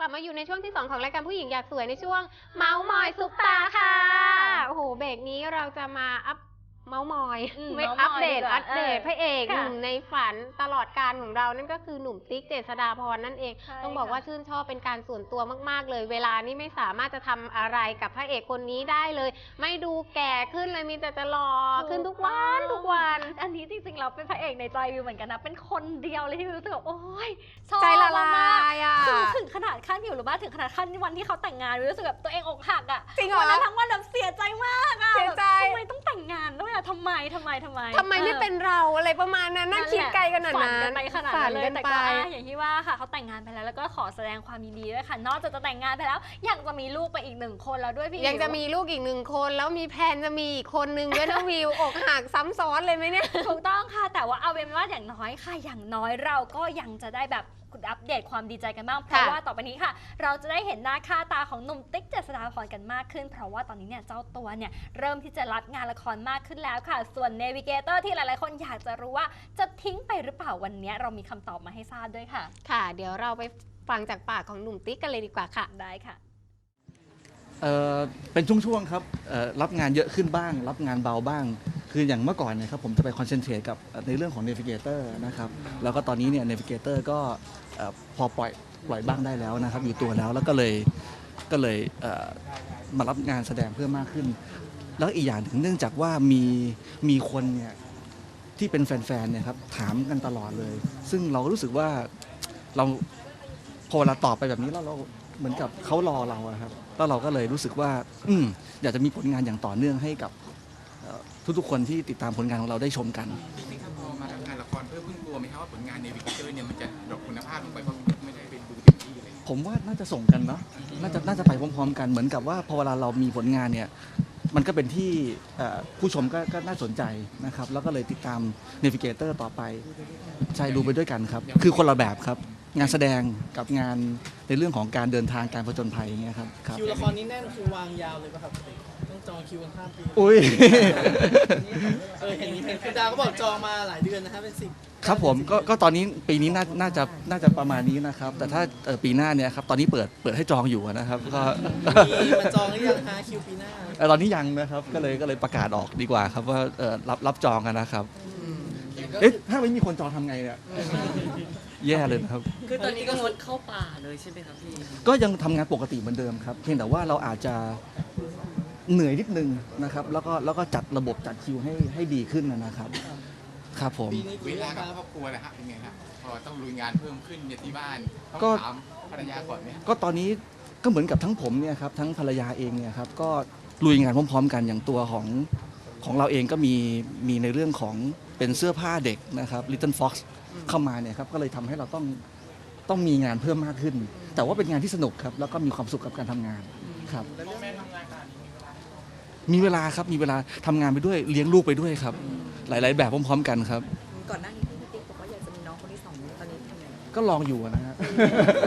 กลับมาอยู่ในช่วงที่ 2 ของรายการผู้หญิงอยากสวยในช่วง เมาส์มอยซุปตาค่ะ โอ้โห เบรกนี้เราจะมาอัพ เมาส์มอย อืมไม่เมาส์มอยอัปเดตดีกว่าอัปเดตเออพระเอกค่ะหนุ่มในฝันตลอดการของเรานั่นก็คือหนุ่มติ๊กเจษดาพรนั่นเอง ใช่ต้องบอกค่ะว่าชื่นชอบเป็นการส่วนตัวมากๆ เลย เวลานี่ไม่สามารถจะทำอะไรกับพระเอกคนนี้ได้เลย ไม่ดูแก่ขึ้นเลยมีแต่จะหล่อขึ้นทุกวันทุกวัน อันนี้จริงๆเราเป็นพระเอกในใจวิวเหมือนกันนะ เป็นคนเดียวเลยที่วิวรู้สึกว่าโอ๊ยชอบใจละลมากายอะคือถึงขนาดขั้นอยู่หรือว่าถึงขนาดขั้นวันที่เขาแต่งงานวิวรู้สึกแบบตัวเองอกหักอะจริงเหรอ วันนั้นทั้งวันแบบเสียใจมากอะเสียใจ แบบทำไมต้องแต่งงานด้วยอะทำไมทำไมทำไมทำไมไม่เป็นเราอะไรประมาณนั้นน่าคิดไกลขนาดฝันนั้กันนไปขนาดฝันั้นเลยกัแต่ก็อะอย่างที่ว่าค่ะเขาแต่งงานไปแล้วแล้วก็ขอแสดงความยินดีด้วยค่ะ นอกจากจะแต่งงานไปแล้วยังจะมีลูกไปอีกหนึ่งคนแล้วด้วยพี่ยังจะมีลูกอีกหนึ่งคนแล้วมีแพลนจะมีอีกคนนึงด้วยนะวิวอกหักซ้ำซ้อนเลยไหมเนี่ยถูกต้องค่ะแต่ว่าเอาเป็นว่าอย่างน้อยค่ะอย่างน้อยเราก็ยังจะได้แบบ อัปเดตความดีใจกันบ้างเพราะค่ะว่าต่อไปนี้ค่ะ เราจะได้เห็นหน้าค่าตาของหนุ่มติ๊กเจษฎาพรกันมากขึ้น เพราะว่าตอนนี้เนี่ยเจ้าตัวเนี่ยเริ่มที่จะรับงานละครมากขึ้นแล้วค่ะ ส่วนเนวิเกเตอร์ที่หลายๆ คนอยากจะรู้ว่าจะทิ้งไปหรือเปล่าวันนี้เรามีคำตอบมาให้ทราบด้วยค่ะ ค่ะ เดี๋ยวเราไปฟังจากปากของหนุ่มติ๊กกันเลยดีกว่าค่ะได้ค่ะเอ่อเป็นช่วงๆครับเอ่อรับงานเยอะขึ้นบ้าง รับงานเบาบ้าง คืออย่างเมื่อก่อนเนะครับผมจะไปคอนเซนเทรตกับในเรื่องของ Navigator นะครับแล้วก็ตอนนี้เนี่ย Navigator ก็พอปล่อยปล่อยบ้างได้แล้วนะครับอยู่ตัวแล้วแล้วก็เลยก็เลยมารับงานแสดงเพิ่มมากขึ้น แล้วอีกอย่างถึงเนื่องจากว่ามีมีคนเนี่ยที่เป็นแฟนๆเนี่ยครับถามกันตลอดเลย ซึ่งเรารู้สึกว่าเราพอเวลาตอบไปแบบนี้แล้วเราเหมือนกับเขารอเราครับแล้วเราก็เลยรู้สึกว่า อือยากจะมีผลงานอย่างต่อเนื่องให้กับ ทุกๆคนที่ติดตามผลงานของเราได้ชมกัน จริงๆครับพอมาทำงานละครเพิ่มพึ่งกลัวไหมครับว่าผลงานในวิกเตอร์เนี่ยมันจะดรอปคุณภาพลงไปเพราะไม่ได้เป็นดูเต็มที่เลยผมว่าน่าจะส่งกันเนาะน่าจะน่าจะไปพร้อม ๆ กันเหมือนกับว่าพอเวลาเรามีผลงานเนี่ยมันก็เป็นที่เอ่อผู้ชมก็ก็น่าสนใจนะครับ แล้วก็เลยติดตาม Navigator ต่อไปใช่ดูไปด้วยกันครับ คือคนละแบบครับ งานแสดงกับงานในเรื่องของการเดินทางการผจญภัยอย่างเงี้ยครับครับ คิวละครนี้แน่นคือวางยาวเลยป่ะครับต้อง จองคิวกันข้ามปีอุ้ย เออเห็นเห็นคุณดาวก็บอกจองมาหลายเดือนนะฮะเป็นสิบครับผมก็ก็ตอนนี้ปีนี้น่าน่าจะน่าจะประมาณนี้นะครับ แต่ถ้าเอ่อปีหน้าเนี่ยครับตอนนี้เปิดเปิดให้จองอยู่นะครับก็มีมาจองหรือยังฮะคิวปีหน้าเอ่อตอนนี้ยังนะครับก็เลยก็เลยประกาศออกดีกว่าครับว่าเอ่อรับรับจองกันนะครับเอ๊ะถ้าไม่มีคนจองทำไงเนี่ยแย่เลยนะครับ คือตอนนี้ก็งดเข้าป่าเลยใช่ไหมครับพี่ ก็ยังทำงานปกติเหมือนเดิมครับ เพียงแต่ว่าเราอาจจะ เหนื่อยนิดนึงนะครับ แล้วก็แล้วก็จัดระบบจัดคิวให้ให้ดีขึ้นนะครับ ครับผม ปีนี้เวกี่ลาคกับรับครอบครัวนะฮะเป็นไงครับพอต้องลุยงานเพิ่มขึ้นเนี่ยที่บ้านต้องก็ถามภรรยาก่อนไหมก็ตอนนี้ก็เหมือนกับทั้งผมเนี่ยครับทั้งภรรยาเองเนี่ยครับก็ลุยงานพร้อม ๆ กันอย่างตัวของของเราเองก็มีมีในเรื่องของเป็นเสื้อผ้าเด็กนะครับ Little Fox เข้ามาเนี่ยครับก็เลยทำให้เราต้องต้องมีงานเพิ่มมากขึ้น แต่ว่าเป็นงานที่สนุกครับแล้วก็มีความสุขกับการทำงานครับมี เวลาครับมีเวลาทำงานไปด้วยเลี้ยงลูกไปด้วยครับ หลาย ๆ แบบพร้อม ๆ กันครับ ก่อนหน้านี้พี่ติ๊กบอกว่าอยากจะมีน้องคนที่สองตอนนี้ทำไงก็ลองอยู่นะฮะ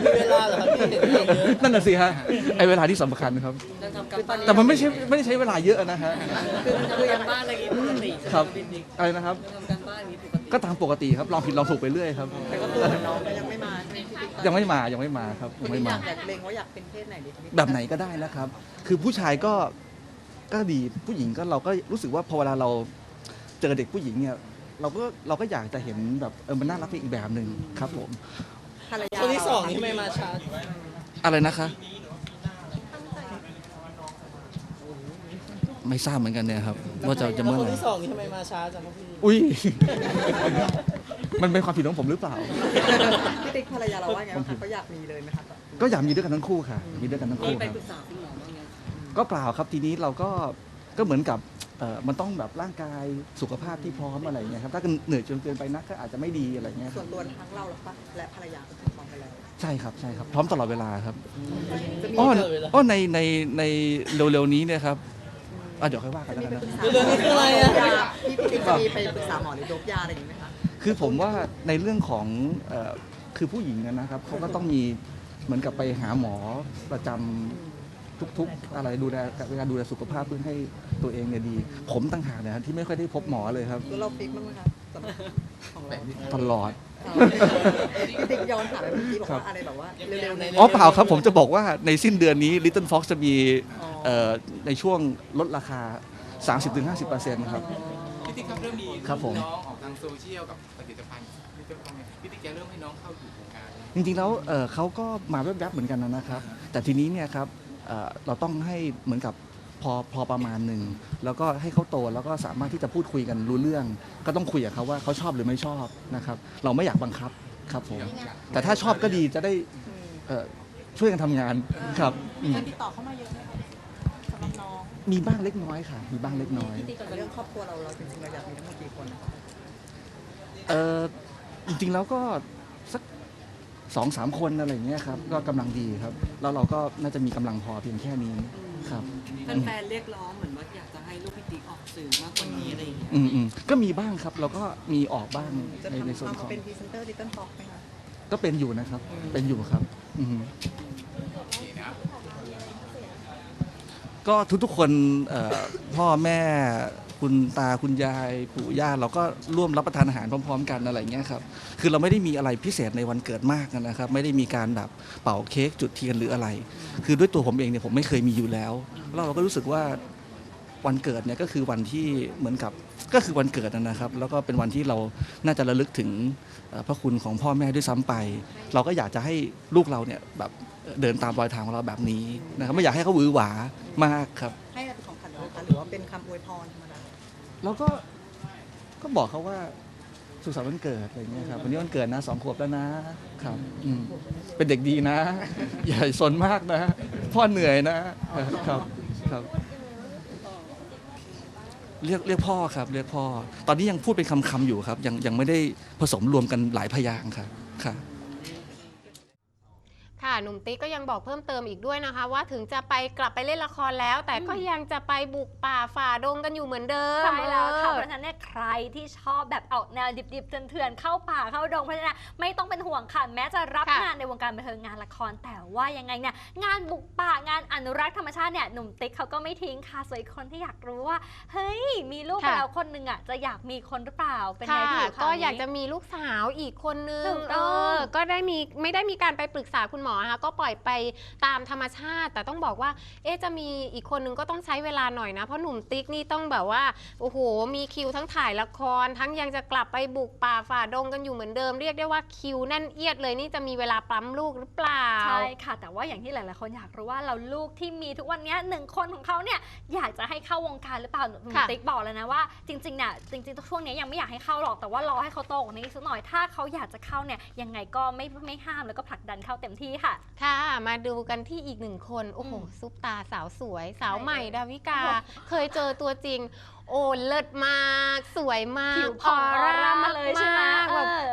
มีเวลาเหรอครับพี่เห็นเยอะนั่นน่ะสิฮะไอเวลาที่สำคัญครับ ยังทำการบ้านแต่มันไม่ใช่ไม่ได้ใช้เวลาเยอะนะฮะ คือทำการบ้านอะไรอย่างงี้ปกติใช่ไหมครับ พี่ติ๊กอะไรนะครับ ยังทำการบ้านอย่างงี้ปกติก็ตามปกติครับลองผิดลองถูกไปเรื่อยครับ แต่ก็คือเหมือนน้องก็ยังไม่มาใช่ไหมพี่ติ๊กยังไม่มายังไม่มาครับยังไม่ไม่อมา ยากอยากเล็งว่าอยากเป็นเพศไหนดีพี่ติ๊กแบบไหนก็ได้นะครับ คือผู้ชายก็ ก็ดีผู้หญิงก็เราก็รู้สึกว่าพอเวลาเราเจอเด็กผู้หญิงเนี่ยเราก็เราก็อยากจะเห็นแบบเออมันน่ารักไปอีกแบบหนึ่งครับผมภรรยาคนที่สองนี่ทำไมมาช้าอะไรนะคะ ไม่ทราบเหมือนกันเนี่ยครับว่าจะจะแล้วเมื่อคไหนร่ที่สองนี่ทำไมมาช้าจังครับพี่อุ้ย มันเป็นความผิดของผมหรือเปล่า พี่ติ๊กภรรยาเราว่าไงบ้างคะเขาอยากมีเลยไหมคะก็อยากมีด้วยกันทั้งคู่ค่ะ มีด้วยกันทั้งมีคู่ไปครับ ปรึกษาคุ ก็เปล่าครับทีนี้เราก็ก็เหมือนกับเอ่อมันต้องแบบร่างกายสุขภาพที่พร้อมอะไรเงี้ยครับถ้าเหนื่อยจนเกินไปนักก็อาจจะไม่ดีอะไรเงี้ยคส่รัวบนตัวทั้งเราและภรรยาก็พร้อมไปแล้ว ใช่ครับใช่ครับพร้อมตลอดเวลาครับจะมีอ้อเกิดเวลาอ้อในในในเร็วๆนี้เนี่ยครับอะเดี๋ยวค่อยว่ากันแล้วกันนะ เรื่องนี้คืออะไรอะ พี่ติ๊กจะมีไปปรึกษาหมอหรือโดบยาอะไรอย่างนี้ไหมคะ คือผมว่าในเรื่องของเอ่อคือผู้หญิงอะนะครับเขาก็ต้องมีเหมือนกับไปหาหมอประจำ ทุก ๆ อะไรดูแลการดูแลสุขภาพเพื่อให้ตัวเองเนี่ยดี ผมต่างหากเนยครับที่ไม่ค่อยได้พบหมอเลยครับตัวเราฟิกบ้างไหมคะสำหรับของเราตลอดพี่ติ๊กย้อนถามไปเมื่อกี้บอกว่าอะไรแบบว่าเร็วๆในอ๋อเปล่าครับ ผมจะบอกว่าในสิ้นเดือนนี้ Little Fox จะมีอ๋อเอ่อในช่วงลดราคา 30-50%ครับ พี่ติ๊กครับเริ่มมีครับผม น้องออกทางโซเชียลกับผลิตภัณฑ์พี่ติ๊กว่าไงพี่ติ๊กจะเริ่มให้น้องเข้าสู่โครงการจริงๆแล้วเอ่อเขาก็มาแวบๆเหมือนกันนะครับ แต่ทีนี้เนี่ยครับ เอ่อเราต้องให้เหมือนกับพอพอประมาณหนึ่งแล้วก็ให้เขาโตแล้วก็สามารถที่จะพูดคุยกันรู้เรื่อง ก็ต้องคุยกับเขาว่าเขาชอบหรือไม่ชอบนะครับ เราไม่อยากบังคับครับผมแต่ถ้าชอบก็ดีจะได้เอ่อช่วยกันทำงานครับอืมการติดต่อเข้ามาเยอะไหมคะสำหรับน้องมีบ้างเล็กน้อยค่ะ มีบ้างเล็กน้อยพี่ติ๊กกับเรื่องครอบครัวเราเราจริงๆเราอยากมีทั้งหมดกี่คนนะคะเออจริงๆแล้วก็สัก สองสามคนอะไรอย่างเงี้ยครับก็กำลังดีครับ แล้วเราก็น่าจะมีกำลังพอเพียงแค่นี้ครับ แฟนๆเรียกร้องเหมือนว่าอยากจะให้ลูกพี่ติ๊กออกสื่อมากกว่านี้อะไรอย่างเงี้ยอืมอืมก็มีบ้างครับ เราก็มีออกบ้างจะในในส่วนทำของเป็นพรีเซนเตอร์ดิจิตอลท็อกไหมคะก็เป็นอยู่นะครับ เป็นอยู่ครับอืมก็ทุกๆคนเอ่อพ่อแม่ คุณตาคุณยายปู่ย่าเราก็ร่วมรับประทานอาหารพร้อม ๆ กันอะไรอย่างเงี้ยครับคือเราไม่ได้มีอะไรพิเศษในวันเกิดมากนะครับ ไม่ได้มีการแบบเป่าเค้กจุดเทียนหรืออะไร คือด้วยตัวผมเองเนี่ยผมไม่เคยมีอยู่แล้ว แล้วเราก็รู้สึกว่าวันเกิดเนี่ยก็คือวันที่เหมือนกับก็คือวันเกิดนะครับ แล้วก็เป็นวันที่เราน่าจะระลึกถึงพระคุณของพ่อแม่ด้วยซ้ำไป เราก็อยากจะให้ลูกเราเนี่ยแบบเดินตามรอยทางของเราแบบนี้นะครับไม่อยากให้เขาหวือหวามากครับให้อะไรเป็นของขวัญนะคะหรือว่าเป็นคำอวยพรธรรมดา แล้วก็ก็บอกเขาว่าสุขสันต์วันเกิดอะไรเงี้ยครับวันนี้วันเกิดนะสองขวบแล้วนะครับอืมเป็นเด็กดีนะ อย่าสนมากนะ พ่อเหนื่อยนะครับครับเรียกเรียกพ่อครับ เรียกพ่อ ตอนนี้ยังพูดเป็นคำๆอยู่ครับ ยังยังไม่ได้ผสมรวมกันหลายพยางค์ครับค่ะ ค่ะหนุ่มติ๊กก็ยังบอกเพิ่มเติมอีกด้วยนะคะ ว่าถึงจะไปกลับไปเล่นละครแล้ว แต่ก็ยังจะไปบุกป่าฝ่าดงกันอยู่เหมือนเดิมใช่แล้วค่ะเอเพอราะฉะนั้นเนี่ยใครที่ชอบแบบออกแนวดิบๆเถื่อนๆเข้าป่าเข้าดงเพราะฉะนั้นไม่ต้องเป็นห่วงค่ะแม้จะรับค่ะงานในวงการบันเทิงงานละคร แต่ว่ายังไงเนี่ยงานบุกป่างานอนุรักษ์ธรรมชาติเนี่ยหนุ่มติ๊กเขาก็ไม่ทิ้งค่ะส่วนอีกคนที่อยากรู้ว่า เฮ้ย มีลูกไปค่ะแล้วคนหนึงอะจะอยากมีคนหรือเปล่าเป็นไงค่ะพี่อยู่ข่วก็นี้อยากจะมีลูกสาวอีกคนนึงถูกเอต้องอก็ได้มีไม่ได้มีการไปปรึกษาคุณหมอนะคะก็ปล่อยไปตามธรรมชาติ แต่ต้องบอกว่า เอ๊ะจะมีอีกคนนึงก็ต้องใช้เวลาหน่อยนะ เพราะหนุ่มติ๊กนี่ต้องแบบว่าโอ้โหมีคิวทั้งถ่ายละคร ทั้งยังจะกลับไปบุกป่าฝ่าดงกันอยู่เหมือนเดิม เรียกได้ว่าคิวแน่นเอียดเลยนี่จะมีเวลาปั๊มลูกหรือเปล่าใช่ค่ะ แต่ว่าอย่างที่หลาย ๆ คนอยากรู้ว่าเราลูกที่มีทุกวันเนี้ยหนึ่งคนของเขาเนี่ยอยากจะให้เข้าวงการหรือเปล่าหนุ่มค่ะติ๊กบอกแล้วนะว่าจริง ๆ เนี่ยจริงๆช่วงเนี้ยยังไม่อยากให้เข้าหรอกแต่ว่ารอให้เขาโตกว่านี้สักหน่อยถ้าเขาอยากจะเข้าเนี่ยยังไงก็ไม่ไม่ห้ามแล้วก็ผลักดันเข้าเต็มที่ค่ะ ค่ะ มาดูกันที่อีกหนึ่งคน โอ้โหอืมซุปตาสาวสวย สาวใหม่ใช่เลยดาวิกาโอ้โหเคยเจอตัวจริง โอ้เลิศมาก สวยมากผิวผ่องออร่ามาเลยใช่ไหมากเอแบบอ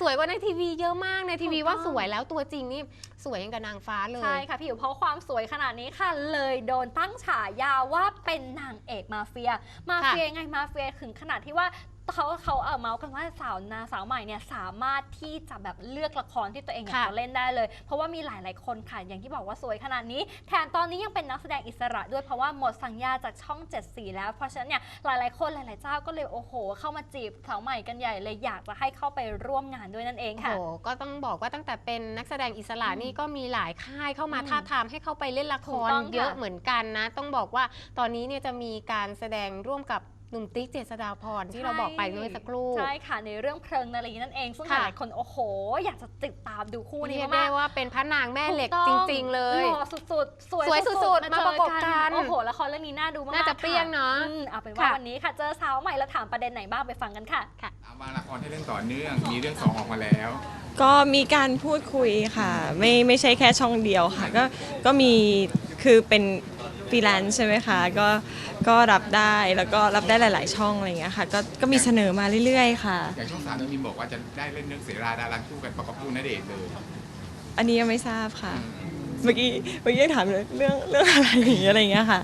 สวยกว่าในทีวีเยอะมากในทีวีถูกว่าต้องสวยแล้วตัวจริงนี่สวยยังกับนางฟ้าเลย ใช่ค่ะผิวเพราะความสวยขนาดนี้ค่ะเลยโดนตั้งฉายาว่าเป็นนางเอกมาเฟีย มาเฟียยังไงมาเฟียถึงขนาดที่ว่า เขาเขาเออเมาส์กันว่าสาวนาสาวใหม่เนี่ยสามารถที่จะแบบเลือกละครที่ตัวเองอยากค่ะจะเล่นได้เลย เพราะว่ามีหลายๆคนค่ะอย่างที่บอกว่าสวยขนาดนี้ แถมตอนนี้ยังเป็นนักแสดงอิสระด้วยเพราะว่าหมดสัญญาจากช่อง7สีแล้ว เพราะฉะนั้นเนี่ยหลายๆคนหลายๆเจ้าก็เลยโอ้โห เข้ามาจีบสาวใหม่กันใหญ่เลยอยากจะให้เข้าไปร่วมงานด้วยนั่นเองโอ้ค่ะโหก็ต้องบอกว่าตั้งแต่เป็นนักแสดงอิสระอืมนี่ก็มีหลายค่ายเข้ามาอืมท้าบทามให้เข้าไปเล่นละคถูกรต้องค่ะเยอะเหมือนกันนะ ต้องบอกว่าตอนนี้เนี่ยจะมีการแสดงร่วมกับ หนุ่มติ๊กเจษฎาพรที่เราบอกไปเมื่อสักครู่ ใช่ค่ะในเรื่องเพลิงนารีนั่นเอง ซึ่งหค่ะลายๆคนโอ้โห อยากจะติดตามดูคู่นี้เรียกมาได้กว่าเป็นพระนางแม่เหล็กถูจริง ๆ เลยหล่อสุดๆ สวยสวยสุดๆๆมาประกบกันโอ้โหละครเรื่องนี้น่าดูมากๆน่าจะเปรี้ยงเนอะค่อืมเอาเป็นว่าค่ะวันนี้ค่ะเจอสาวใหม่แล้วถามประเด็นไหนบ้างไปฟังกันค่ะเอามาละครให้เรื่องต่อเนื่องมีเรื่องสองออกมาแล้ว ก็มีการพูดคุยค่ะ ไม่ไม่ใช่แค่ช่องเดียวค่ะ ก็ก็มีคือเป็น ฟรีแลนซ์ใช่ไหมคะ ก็ก็รับได้แล้วก็รับได้หลาย ๆ ช่องอะไรอย่างเงี้ยค่ะ ก็ก็มีเสนอมาเรื่อย ๆ ค่ะ อย่างช่องสามเนี่ยมีบอกว่าจะได้เล่นเรื่องเสราดาราคู่กันประกอบคู่ณเดชน์เลยอันนี้ยังไม่ทราบค่ะ เมื่อกี้เมื่อกี้ถามเลยเรื่องเรื่องอะไรอย่างเงี้ยอะไรอย่างเงี้ยค่ะ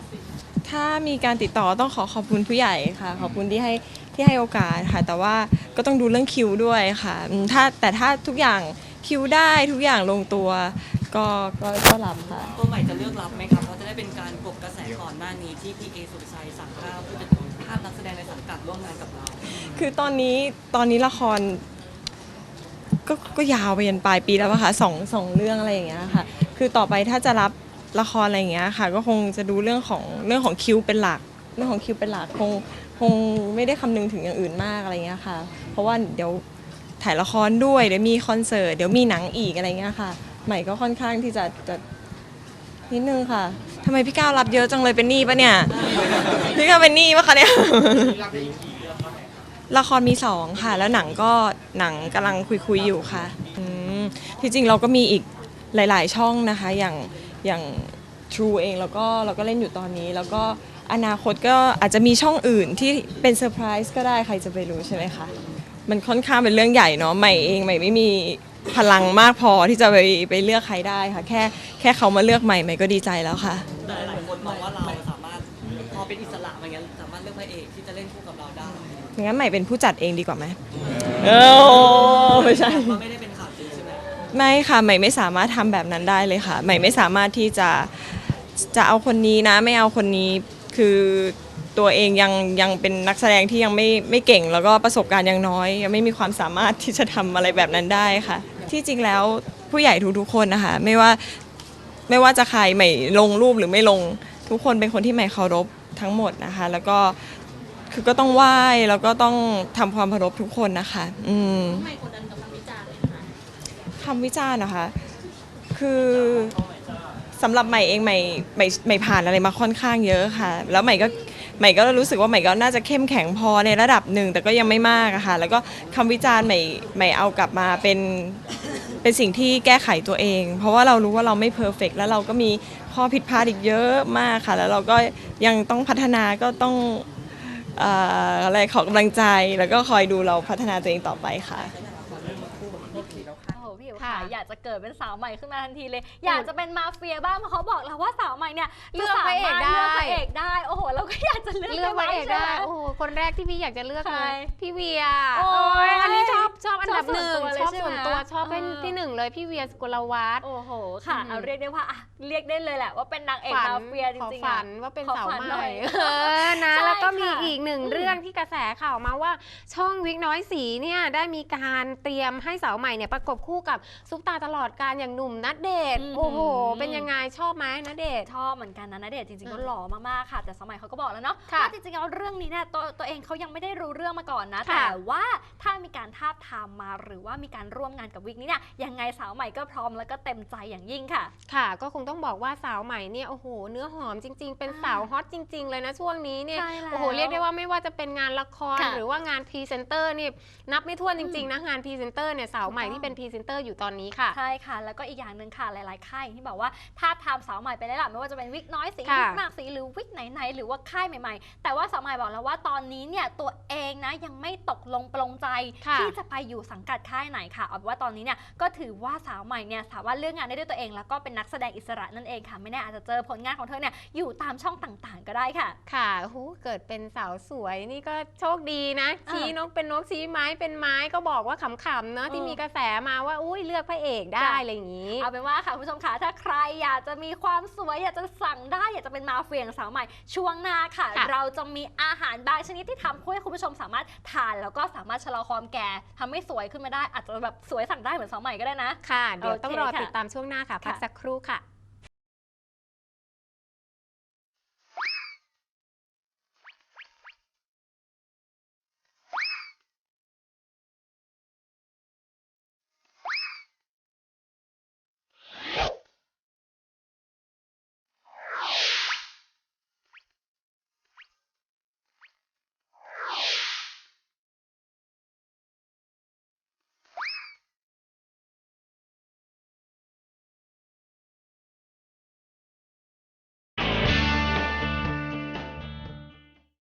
ถ้ามีการติดต่อต้องขอขอบคุณผู้ใหญ่ค่ะ ขอบคุณที่ให้ที่ให้โอกาสค่ะ แต่ว่าก็ต้องดูเรื่องคิวด้วยค่ะอืมถ้าแต่ถ้าทุกอย่างคิวได้ทุกอย่างลงตัว ก็ก็ก็รับค่ะ ตัวใหม่จะเลือกรับไหมครับเพราะ จะได้เป็นการกลบกระแสก่อนหน้านี้ที่พี่เอสุรชัยสั่งห้ามผู้จัดห้ามนักแสดงในสังกัดร่วมงานกับเรา คือตอนนี้ตอนนี้ละครก็ก็ยาวไปยันปลายปีแล้วอะค่ะสองสองเรื่องอะไรอย่างเงี้ยค่ะ คือต่อไปถ้าจะรับละครอะไรอย่างเงี้ยค่ะ ก็คงจะดูเรื่องของเรื่องของคิวเป็นหลัก เรื่องของคิวเป็นหลักคงคงไม่ได้คำนึงถึงอย่างอื่นมากอะไรเงี้ยค่ะ เพราะว่าเดี๋ยวถ่ายละครด้วยเดี๋ยวมีคอนเสิร์ตเดี๋ยวมีหนังอีกอะไรเงี้ยค่ะ ใหม่ก็ค่อนข้างที่จะจะ นิดนึงค่ะทำไมพี่ก้าวรับเยอะจังเลยเป็นหนี้ปะเนี่ย พี่ก้าวเป็นหนี้ปะคะเนี่ย ละครมีสองค่ะ แล้วหนังก็หนังกำลังคุยคุยๆอยู่ค่ะอืมที่จริงเราก็มีอีกหลาย ๆ ช่องนะคะ อย่างอย่าง True เองเราก็เราก็เล่นอยู่ตอนนี้ แล้วก็อนาคตก็อาจจะมีช่องอื่นที่เป็นเซอร์ไพรส์ก็ได้ใครจะไปรู้ใช่ไหมคะ มันค่อนข้างเป็นเรื่องใหญ่เนาะใหม่เองใหม่ไม่มี พลังมากพอที่จะไปไปเลือกใครได้ค่ะ แค่แค่เขามาเลือกใหม่ใหม่ก็ดีใจแล้วค่ะ แต่หลายคนมองว่าเราสามารถพอเป็นอิสระอย่างเงี้ยสามารถเลือกพระเอกที่จะเล่นคู่กับเราได้งั้นใหม่เป็นผู้จัดเองดีกว่าไหมเออไม่ใช่ก็ไม่ได้เป็นข่าวจริงใช่ไหมไม่ค่ะใหม่ไม่สามารถทำแบบนั้นได้เลยค่ะใหม่ไม่สามารถที่จะจะเอาคนนี้นะ ไม่เอาคนนี้คือตัวเองยังยังเป็นนักแสดงที่ยังไม่ไม่เก่ง แล้วก็ประสบการณ์ยังน้อย ยังไม่มีความสามารถที่จะทำอะไรแบบนั้นได้ค่ะ ที่จริงแล้วผู้ใหญ่ทุกๆคนนะคะ ไม่ว่าไม่ว่าจะใครใหม่ลงรูปหรือไม่ลงทุกคนเป็นคนที่ใหม่เคารพทั้งหมดนะคะ แล้วก็คือก็ต้องไหว้แล้วก็ต้องทำความเคารพทุกคนนะคะ อืมคำวิจารณ์นะคะ คือสำหรับใหม่เองใหม่ใหม่ใหม่ผ่านอะไรมาค่อนข้างเยอะค่ะ แล้วใหม่ก็ใหม่ก็รู้สึกว่าใหม่ก็น่าจะเข้มแข็งพอในระดับหนึ่งแต่ก็ยังไม่มากอะค่ะ แล้วก็คำวิจารณ์ใหม่ใหม่เอากลับมาเป็น เป็นสิ่งที่แก้ไขตัวเอง เพราะว่าเรารู้ว่าเราไม่เพอร์เฟกแล้วเราก็มีข้อผิดพลาดอีกเยอะมากค่ะ แล้วเราก็ยังต้องพัฒนาก็ต้องเอ่ออะไรขอกำลังใจแล้วก็คอยดูเราพัฒนาตัวเองต่อไปค่ะ ค่ะค่ะอยากจะเกิดเป็นสาวใหม่ขึ้นมาทันทีเลย อยากจะเป็นมาเฟียบ้างเพราะเขาบอกแล้วว่าสาวใหม่เนี่ยเลือกพระเอกได้เลือกพระเอกได้โอ้โหเราก็อยากจะเลือกเลือกพระเอกได้ใช่หมโอ้โหคนแรกที่พี่อยากจะเลือกใครเลยพี่เวียโอ้ยอันนี้ชอบชอบอันดับหนึ่งชชออบบส่ส่ววนนตัตัววชอบเป็นเออที่หนึ่งเลยพี่เวียสกุลวัฒน์โอ้โหค่ะอืมเอาเรียกได้ว่าอะเรียกได้เลยแหละว่าเป็นนางเอกฝันมาเฟียจขอริงๆฝัอะนว่าเป็นขอสาวฝันใหหน่ม่อยเออนะใช่แล้วก็มีค่ะอีกหนึ่งเรื่องที่กระแสข่าวมาว่าช่องวิกน้อยสีเนี่ยได้มีการเตรียมให้สาวใหม่เนี่ยประกบคู่กับซุปตาตลอดการอย่างหนุ่มนัดเดทอืม โอ้โห เป็นยังไงชอบไหมนัดเดท ชอบเหมือนกันนะณเดชน์จริงๆก็อืมหล่อมากๆค่ะ แต่สมัยเขาก็บอกแล้วเนาะค่ะว่าจริงๆแล้วเรื่องนี้เนี่ยตัวตัวเองเขายังไม่ได้รู้เรื่องมาก่อนนะ ค่ะแต่ว่าถ้ามีการทาบทามมาหรือว่ามีการร่วมงานกับวิกนี้เนี่ยยังไงสาวใหม่ก็พร้อมแล้วก็เต็มใจอย่างยิ่งค่ะ ค่ะ ก็คงต้องบอกว่าสาวใหม่เนี่ยโอ้โห เนื้อหอมจริง ๆ เป็นอ่า สาวฮอตจริง ๆ เลยนะช่วงนี้เนี่ย ใช่แล้ว โอ้โห เรียกได้ว่าไม่ว่าจะเป็นงานละครค่ะหรือว่างานพรีเซนเตอร์นี่นับไม่ถ้วนจริง ๆ นะ งานพรีเซนเตอร์เนี่ยสาวใหม่ถูกต้องที่เป็นพรีเซนเตอร์อยู่ตอนนี้ค่ะ ใช่ค่ะ แล้วก็อีกอย่างหนึ่งค่ะหลายๆ ค่ายอย่างที่บอกว่าถ้าบทามสาวใหม่ไปได้หละไม่ว่าจะเป็นวิกน้อยสีค่ะวิกมากสีหรือวิกไหนๆหรือว่าค่ายใหม่ๆ แต่ว่าสาวใหม่บอกแล้วว่าตอนนี้เนี่ยตัวเองนะยังไม่ตกลงปลงใจค่ะที่จะไปอยู่สังกัดค่ายไหนค่ะเอาเป็นว่าตอนนี้เนี่ยก็ถือว่าสาวใหม่เนี่ยสามารถเลือกงานได้ด้วยตัวเอง แล้วก็เป็นนักแสดงอิสระนั่นเองค่ะ ไม่แน่อาจจะเจอผลงานของเธอเนี่ยอยู่ตามช่องต่างๆ ก็ได้ค่ะ ค่ะโอ้โหเกิดเป็นสาวสวยนี่ก็โชคดีนะอ่าชี้นกเป็นนกชี้ไม้เป็นไม้ก็บอกว่าขำๆเนอะที่เออมีกระแสมาว่าอุ้ยเลือกพระเอกได้จ้ะอะไรอย่างนี้ เอาเป็นว่าค่ะคุณผู้ชมคะถ้าใครอยากจะมีความสวยอยากจะสั่งได้อยากจะเป็นมาเฟียอย่างสาวใหม่ช่วงหน้าค่ะค่ะ เราจะมีอาหารบางชนิดที่ทำให้คุณผู้ชมสามารถทานแล้วก็สามารถชะลอความแก่ทำให้สวยขึ้นมาได้อาจจะแบบสวยสั่งได้เหมือนสาวใหม่ก็ได้นะค่ะเดี๋ยวต้องรอโอเคค่ะติดตามช่วงหน้าค่ะพักค่ะสักครู่ค่ะ